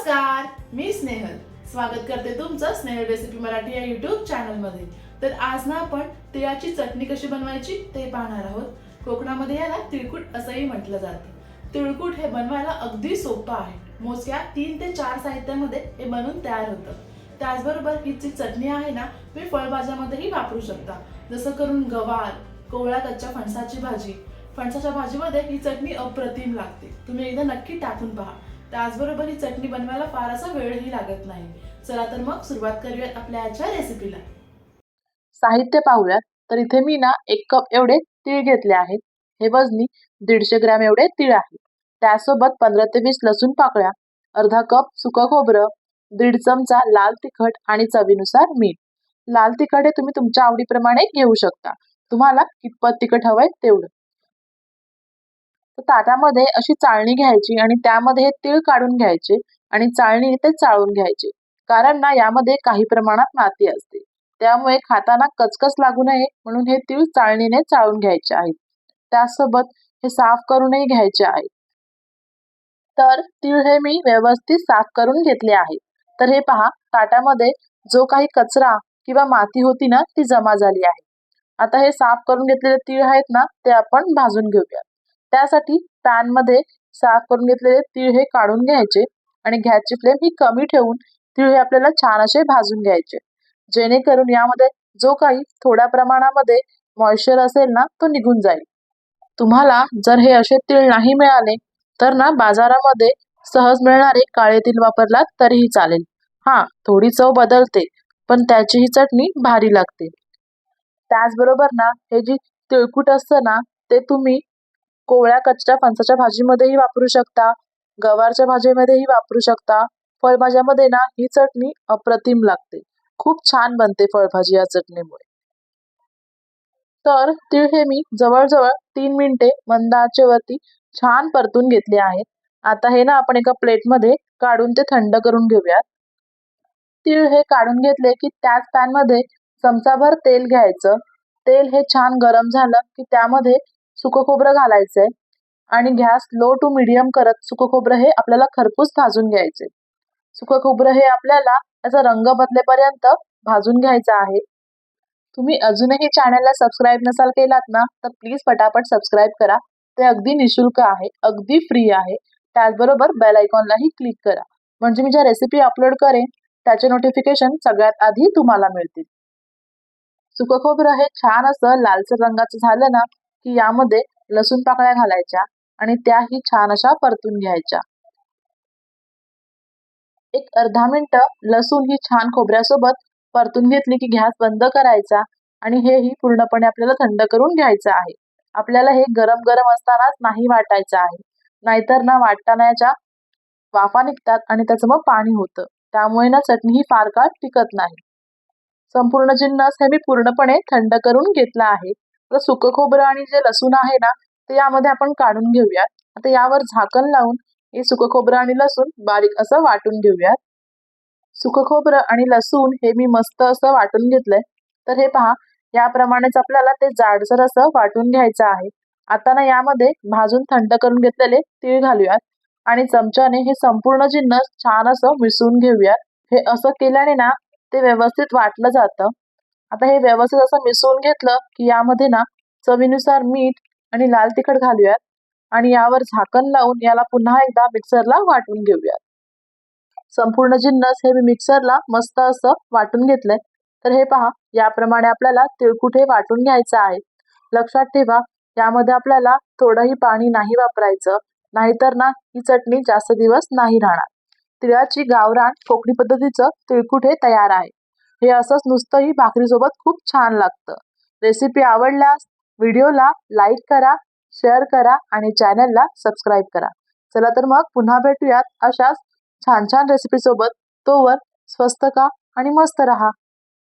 नमस्कार मी स्नेहल. स्वागत करते तुमचं स्नेहल रेसिपी मराठी या युट्यूब चॅनलमध्ये तर आज ना आपण तिळाची चटणी कशी बनवायची ते पाहणार आहोत. कोकणामध्ये याला तिळकूट असंही म्हटलं जातं. तिळकूट हे बनवायला अगदी सोपं आहे. मोजक्या तीन ते चार साहित्यामध्ये हे बनवून तयार होतं. त्याचबरोबर ही जी चटणी आहे ना तुम्ही फळभाज्यामध्येही वापरू शकता. जसं करून गवार कोवळ्या कच्च्या फणसाची भाजी. फणसाच्या भाजीमध्ये ही चटणी अप्रतिम लागते. तुम्ही एकदा नक्की टाकून पहा. त्याचबरोबर ही चटणी बनवायला फार असा वेळही लागत नाही. चला तर मग सुरुवात करूयात आपल्या आजच्या रेसिपीला साहित्य पाहूयात. तर इथे मी ना एक कप एवढे तीळ घेतले आहेत. हे वजनी दीडशे ग्रॅम एवढे तीळ आहेत. त्यासोबत पंधरा ते वीस लसूण पाकळ्या अर्धा कप सुकं खोबरं दीड चमचा लाल तिखट आणि चवीनुसार मीठ. लाल तिखट हे तुम्ही तुमच्या आवडीप्रमाणे घेऊ शकता. तुम्हाला कितपत तिखट हवंय तेवढं. ताटामध्ये अशी चाळणी घ्यायची आणि त्यामध्ये हे तीळ काढून घ्यायचे आणि चाळणी ते चाळून घ्यायचे. कारण ना यामध्ये काही प्रमाणात माती असते. त्यामुळे खाताना कचकच लागू नये म्हणून हे तीळ चाळणीने चाळून घ्यायचे आहेत त्यासोबत हे साफ करूनही घ्यायचे आहे. तर तीळ हे मी व्यवस्थित साफ करून घेतले आहे. तर हे पहा ताटामध्ये जो काही कचरा किंवा माती होती ना ती जमा झाली आहे. आता हे साफ करून घेतलेले तीळ आहेत ना ते आपण भाजून घेऊया त्यासाठी पॅनमध्ये साफ करून घेतलेले तीळ हे काढून घ्यायचे आणि गॅसची फ्लेम ही कमी ठेवून तीळ हे आपल्याला छान असे भाजून घ्यायचे. जेणेकरून यामध्ये जो काही थोड्या प्रमाणामध्ये मॉइश्चर असेल ना तो निघून जाईल. तुम्हाला जर हे असे तीळ नाही मिळाले तर ना बाजारामध्ये सहज मिळणारे काळे तीळ वापरलात तरीही चालेल. हा थोडी चव बदलते पण त्याची ही चटणी भारी लागते. त्याचबरोबर ना हे जी तिळकूट असतं ना ते तुम्ही कोवळ्या कच्च्या फणसाच्या भाजीमध्येही वापरू शकता गवारच्या भाजीमध्येही वापरू शकता. फळभाज्यामध्ये ना ही चटणी अप्रतिम लागते. खूप छान बनते फळभाजी या चटणीमुळे. तर तीळ हे मी जवळजवळ तीन मिनिटे मंद आचेवरती छान परतून घेतले आहेत. आता हे ना आपण एका प्लेटमध्ये काढून ते थंड करून घेऊयात. तीळ हे काढून घेतले की त्याच पॅनमध्ये चमचाभर तेल घ्यायचं. तेल हे छान गरम झालं की त्यामध्ये सुकं खोबरं घालायचंय आणि गॅस लो टू मिडियम करत सुकं खोबरं हे आपल्याला खरपूस भाजून घ्यायचे. सुकं खोबरं हे आपल्याला त्याचा रंग बदलेपर्यंत भाजून घ्यायचं आहे. तुम्ही अजूनही चॅनलला सबस्क्राईब नसाल केलात ना तर प्लीज पटापट सबस्क्राईब करा. ते अगदी निशुल्क आहे अगदी फ्री आहे. त्याचबरोबर बेल आयकॉनलाही क्लिक करा. म्हणजे मी ज्या रेसिपी अपलोड करेन त्याचे नोटिफिकेशन सगळ्यात आधी तुम्हाला मिळतील. सुकं खोबरं हे छान असं लालसर रंगाचं झालं ना की यामध्ये लसूण पाकळ्या घालायच्या आणि त्याही छान अशा परतून घ्यायच्या. एक अर्धा मिनिटं लसूण ही छान खोबऱ्यासोबत परतून घेतली की गॅस बंद करायचा आणि हेही पूर्णपणे आपल्याला थंड करून घ्यायचं आहे. आपल्याला हे गरम गरम असतानाच नाही वाटायचं आहे. नाहीतर ना वाटताना याच्या वाफा निघतात आणि त्याचं मग पाणी होतं. त्यामुळे ना चटणी ही फार काळ टिकत नाही. संपूर्ण जिन्नस हे मी पूर्णपणे थंड करून घेतला आहे. आता सुकं खोबरं आणि जे लसूण आहे ना ते यामध्ये आपण काढून घेऊयात. आता यावर झाकण लावून हे सुकं खोबरं आणि लसूण बारीक असं वाटून घेऊयात. सुकं खोबरं आणि लसूण हे मी मस्त असं वाटून घेतलंय. तर हे पहा याप्रमाणेच आपल्याला ते जाडसर असं वाटून घ्यायचं आहे. आता ना यामध्ये भाजून थंड करून घेतलेले तीळ घालूयात आणि चमच्याने हे संपूर्ण जिन्नस छान असं मिसळून घेऊयात. हे असं केल्याने ना ते व्यवस्थित वाटलं जातं. आता हे व्यवस्थित असं मिसळून घेतलं की यामध्ये ना चवीनुसार मीठ आणि लाल तिखट घालूयात आणि यावर झाकण लावून याला पुन्हा एकदा मिक्सरला वाटून घेऊयात. संपूर्ण जिन्नस हे मी मिक्सरला मस्त असं वाटून घेतलंय. तर हे पहा याप्रमाणे आपल्याला तिळकुट हे वाटून घ्यायचं आहे. लक्षात ठेवा यामध्ये आपल्याला थोडंही पाणी नाही वापरायचं नाहीतर ना ही चटणी जास्त दिवस नाही राहणार. तिळाची गावरान कोकणी पद्धतीचं तिळकुट हे तयार आहे. हे असंच नुसतंही भाकरीसोबत खूप छान लागतं. रेसिपी आवडल्यास व्हिडिओला लाईक करा शेअर करा आणि चॅनलला सबस्क्राईब करा. चला तर मग पुन्हा भेटूयात अशाच छान छान रेसिपी सोबत. तोवर स्वस्त का आणि मस्त रहा.